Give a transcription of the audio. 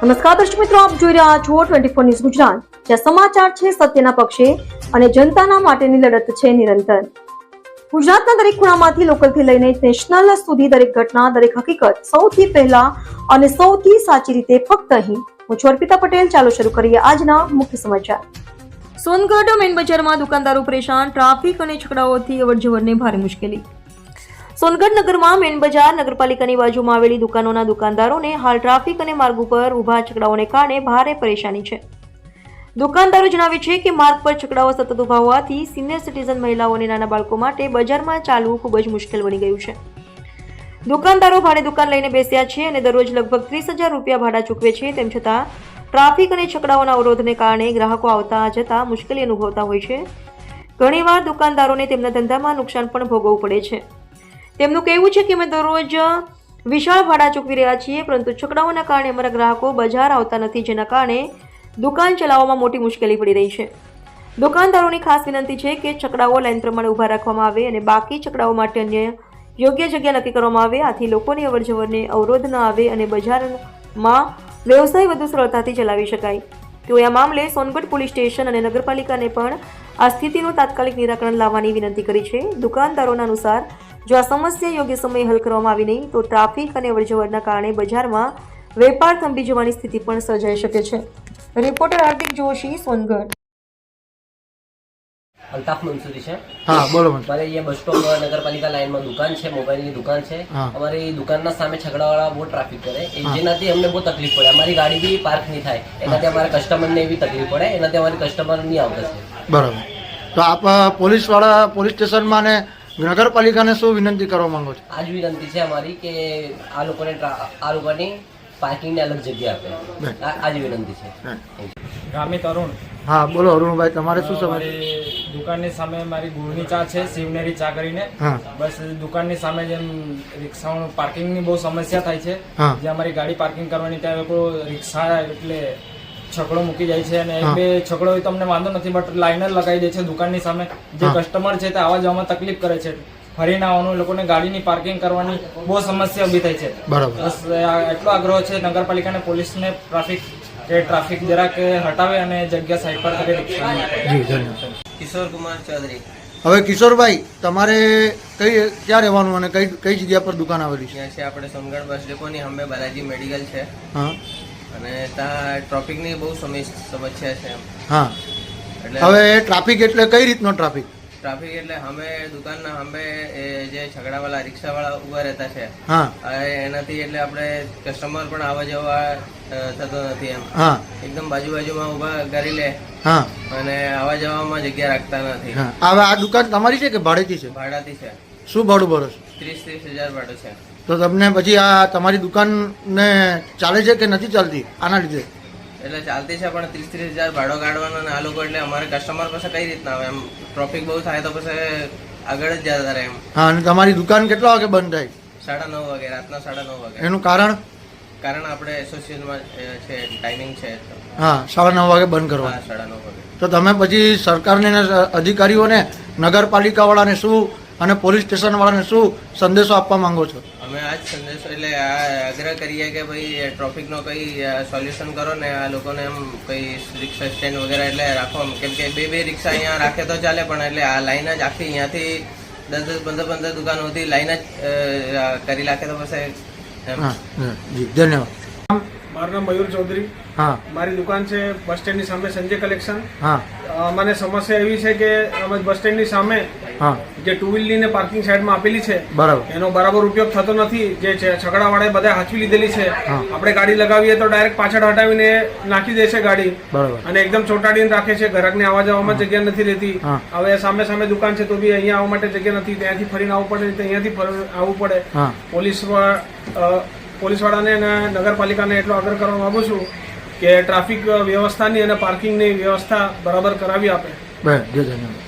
નમસ્કાર દર્શક મિત્રો, આપ જોઈ રહ્યા છો ટ્વેન્ટી ફોર ન્યૂઝ ગુજરાત. જ્યાં સમાચાર છે સત્યના પક્ષે અને જનતાના માટેની લડત છે નિરંતર. ગુજરાતના દરેક ખૂણામાંથી લોકલથી લઈને નેશનલ સુધી દરેક ઘટના, દરેક હકીકત સૌથી પહેલા અને સૌથી સાચી રીતે ફક્ત અહીં. હું છું અર્પિતા પટેલ. ચાલો શરૂ કરીએ આજના મુખ્ય સમાચાર. સોનગઢ મેન બજારમાં દુકાનદારો પરેશાન, ટ્રાફિક અને છકડાઓથી અવરજવરને ભારે મુશ્કેલી. સોનગઢ નગરમાં મેન બજાર નગરપાલિકાની બાજુમાં આવેલી દુકાનોના દુકાનદારોને હાલ ટ્રાફિક અને માર્ગ ઉપર ઊભા છકડાઓને કારણે ભારે પરેશાની છે. દુકાનદારો જણાવે છે કે માર્ગ પર છકડાઓ સતત ઊભા હોવાથી સિનિયર સિટીઝન મહિલાઓ અને નાના બાળકો માટે બજારમાં ચાલવું ખૂબ જ મુશ્કેલ બની ગયું છે. દુકાનદારો ભાડે દુકાન લઈને બેસ્યા છે અને દરરોજ લગભગ ત્રીસ હજાર રૂપિયા ભાડા ચૂકવે છે. તેમ છતાં, ટ્રાફિક અને છકડાઓના અવરોધને કારણે ગ્રાહકો આવતા જતા મુશ્કેલી અનુભવતા હોય છે. ઘણીવાર દુકાનદારોને તેમના ધંધામાં નુકસાન પણ ભોગવવું પડે છે. તેમનું કહેવું છે કે અમે દરરોજ વિશાળ ભાડા ચૂકવી રહ્યા છીએ, પરંતુ છકડાઓના કારણે અમારા ગ્રાહકો બજાર આવતા નથી, જેના કારણે દુકાન ચલાવવામાં મોટી મુશ્કેલી પડી રહી છે. દુકાનદારોની ખાસ વિનંતી છે કે છકડાઓ લાઇન પ્રમાણે ઊભા રાખવામાં આવે અને બાકી છકડાઓ માટે અન્ય યોગ્ય જગ્યા નક્કી કરવામાં આવે. આથી લોકોની અવરજવરને અવરોધ ન આવે અને બજારમાં વ્યવસાય વધુ સરળતાથી ચલાવી શકાય. તેઓએ આ મામલે સોનગઢ પોલીસ સ્ટેશન અને નગરપાલિકાને પણ આ સ્થિતિનું તાત્કાલિક નિરાકરણ લાવવાની વિનંતી કરી છે. દુકાનદારોના અનુસાર જો આ સમસ્યા યોગ્ય સમયે હલ કરવામાં આવી નહીં તો ટ્રાફિક અને અવરજવરના કારણે બજારમાં વેપાર થંભી જવાની સ્થિતિ પણ સર્જાઈ શકે છે. રિપોર્ટર હાર્દિક જોશી સોનગઢ. અલ્તાફ મંસૂરી છે. હા બોલો મારે અહીંયા બસ સ્ટોપ નગરપાલિકા લાઈનમાં દુકાન છે મોબાઈલની દુકાન છે. અમારી દુકાનના સામે છગડાવાળા બહુ ટ્રાફિક કરે. જેનાથી અમને બહુ તકલીફ પડે. અમારી ગાડી બી પાર્ક નહીં થાય. એનાથી અમારા કસ્ટમરને એવી તકલીફ પડે. એનાથી અમારી કસ્ટમર નહીં આવતા છે. બરાબર. તો આપ પોલીસવાળા પોલીસ સ્ટેશનમાં ને નગરપાલિકાને શું વિનંતી કરવા માંગો છો? આ જ વિનંતી છે અમારી કે આ લોકોને આ લોકોની પાર્કિંગની અલગ જગ્યા આપે. બે. આ આ જ વિનંતી છે. ગામે તરુણ હા બોલો અરુણભાઈ તમારે શું સમજ દુકાનની સામે મારી ગુળની ચા છે શિવનેરી ચા કરીને. બસ દુકાનની સામે જેમ રિક્ષાઓ પાર્કિંગની બહુ સમસ્યા થાય છે જે અમારી ગાડી પાર્કિંગ કરવાની ત્યાં લોકો રિક્ષા એટલે છકડો મૂકી જાય છે અને એક બે છકડો હોય તમને વાંધો નથી બટ લાઇનર લગાવી દે છે દુકાનની સામે. જે કસ્ટમર છે તે આવા જવામાં તકલીફ કરે છે. ફરીને આવવાનું લોકોને ગાડીની પાર્કિંગ કરવાની બહુ સમસ્યા ઊભી થાય છે. બરાબર. બસ એટલો આગ્રહ છે નગરપાલિકાને પોલીસને ટ્રાફિક કે ટ્રાફિક જરાક હટાવે અને જગ્યા સાઈડ પર કરી કિશોર કુમાર ચૌધરી. હવે કિશોરભાઈ તમારે કઈ ક્યાં રહેવાનું અને કઈ કઈ જગ્યા પર દુકાન આવેલી છે? આપણે સોનગઢ બસ ડેપોની સામે બાલાજી મેડિકલ છે. હા. અને ત્યાં ટ્રાફિકની બહુ સમસ્યા છે હા. એટલે હવે ટ્રાફિક એટલે કઈ રીતનો ટ્રાફિક? ટ્રાફિક એટલે અમે દુકાનના ના એ જે છગડાવાળા રિક્ષાવાળા ઊભા રહેતા છે હા. એનાથી એટલે આપણે કસ્ટમર પણ આવવા જવા થતો નથી એમ. હા. એકદમ બાજુ બાજુમાં ઊભા કરી લે હા. અને આવવા જવામાં જગ્યા રાખતા નથી. હવે આ દુકાન તમારી છે કે ભાડેથી છે? ભાડાથી છે. શું ભાડું ભરો છો? ત્રીસ ત્રીસ હજાર ભાડું છે. તો તમને પછી આ તમારી દુકાનને ચાલે છે કે નથી ચાલતી? આના લીધે? એટલે ચાલતી છે પણ ત્રીસ ત્રીસ હજાર ભાડો કાઢવાનો અને આ લોકો એટલે અમારે કસ્ટમર પાસે કઈ રીતના આવે? એમ ટ્રાફિક બહુ થાય તો પછી આગળ જ જતા રહે એમ. હા અને તમારી દુકાન કેટલા વાગે બંધ થાય? સાડા નવ વાગે રાતના સાડા નવ વાગે. એનું કારણ? કારણ આપણે એસોસિએશનમાં છે ટાઈમિંગ છે. હા સાડા નવ વાગે બંધ કરવા સાડા નવ વાગે. તો તમે પછી સરકારને અધિકારીઓને નગરપાલિકાવાળાને શું અને પોલીસ સ્ટેશનવાળાને શું સંદેશો આપવા માંગો છો? અમે આ જ સંદેશો એટલે આ આગ્રહ કરીએ કે ભાઈ ટ્રાફિકનો કંઈ સોલ્યુશન કરો ને આ લોકોને એમ કંઈ રિક્ષા સ્ટેન્ડ વગેરે એટલે રાખો એમ. કેમ કે બે બે રિક્ષા અહીંયા રાખે તો ચાલે પણ એટલે આ લાઈન જ આખી અહીંયાથી દસ દસ પંદર પંદર દુકાનોથી લાઈન જ કરી નાખે તો પછી ધન્યવાદ. મારું નામ મયુર ચૌધરી. હા. મારી દુકાન છે બસ સ્ટેન્ડની સામે સંજય કલેક્શન. હા. મને સમસ્યા એવી છે કે અમે બસ સ્ટેન્ડની સામે જે ટુ વ્હીલની ને પાર્કિંગ સાઈડમાં આપેલી છે બરાબર. એનો બરાબર ઉપયોગ થતો નથી. જે છે છકડાવાળાએ બધા હાચવી લીધેલી છે. આપણે ગાડી લગાવીએ તો ડાયરેક્ટ પાછળ હટાવીને નાખી દે છે ગાડી. બરાબર. અને એકદમ ચોંટાડીને રાખે છે. ગ્રાહકને આવવા જવામાં જગ્યા નથી રહેતી. હવે સામે સામે દુકાન છે તો બી અહીંયા આવવા માટે જગ્યા નથી. ત્યાંથી ફરીને આવવું પડે અહીંયાથી આવવું પડે. પોલીસ પોલીસ વાળાને પોલીસવાળાને અને નગરપાલિકાને એટલો આગ્રહ કરવા માંગુ છું કે ટ્રાફિક વ્યવસ્થાની અને પાર્કિંગની વ્યવસ્થા બરાબર કરાવી આપે. બે જય ધન્યવાદ